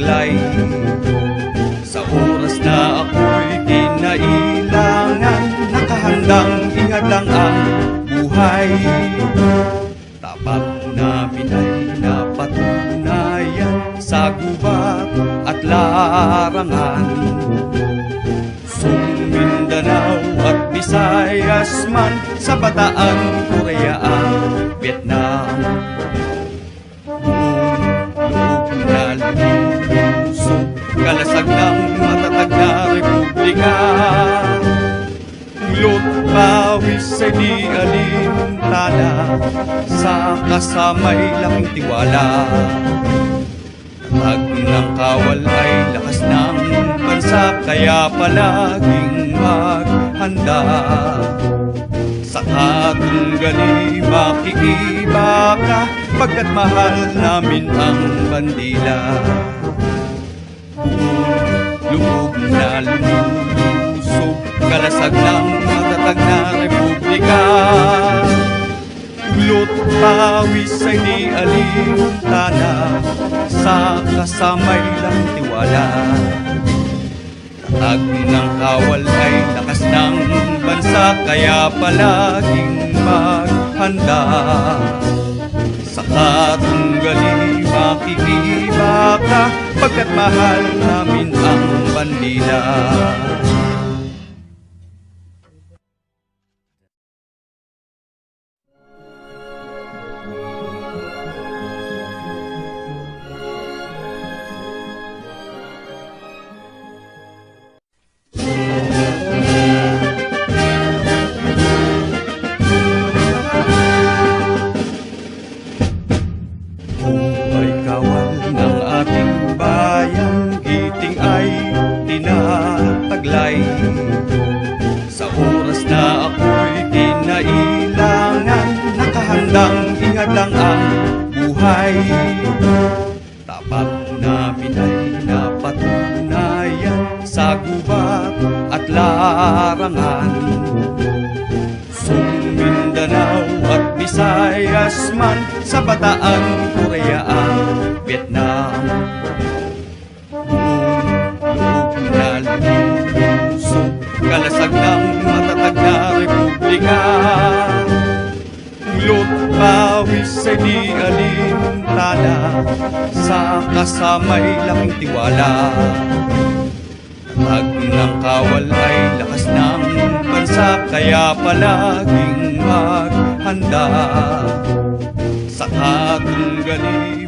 taglay Sa oras na ako'y kinailangan Nakahandang ihatang ang buhay. Tapat namin ay napatunayan Sa gubat at larangan. Sung at Visayas man Sa Bataan, Korea ang Vietnam. Buong loob Kalasag ng matatag na republika. Ulot pawis ay di alintana Sa kasamay laking tiwala. Pag ng kawal ay lakas ng bansa Kaya palaging maghanda. Sa katunggali makikiba ka Pagkat mahal namin ang bandila Lubog na lumusog Kalasag ng matatag na republika. Ulot pawis ay di alintana Sa kasamay lang tiwala. Tatag ng kawal ay lakas ng bansa Kaya palaging maghanda ka Pagkat mahal namin ang bandila buhay. Tapat namin ay napatunayan Sa gubat at larangan. Mindanao at Visayas man Sa Bataan, Korea at Vietnam. Loob na lulusog Kalasag ay di alintana Sa kasamay laking tiwala. Pag ng kawal ay lakas ng bansa Kaya palaging maghanda. Sa katunggali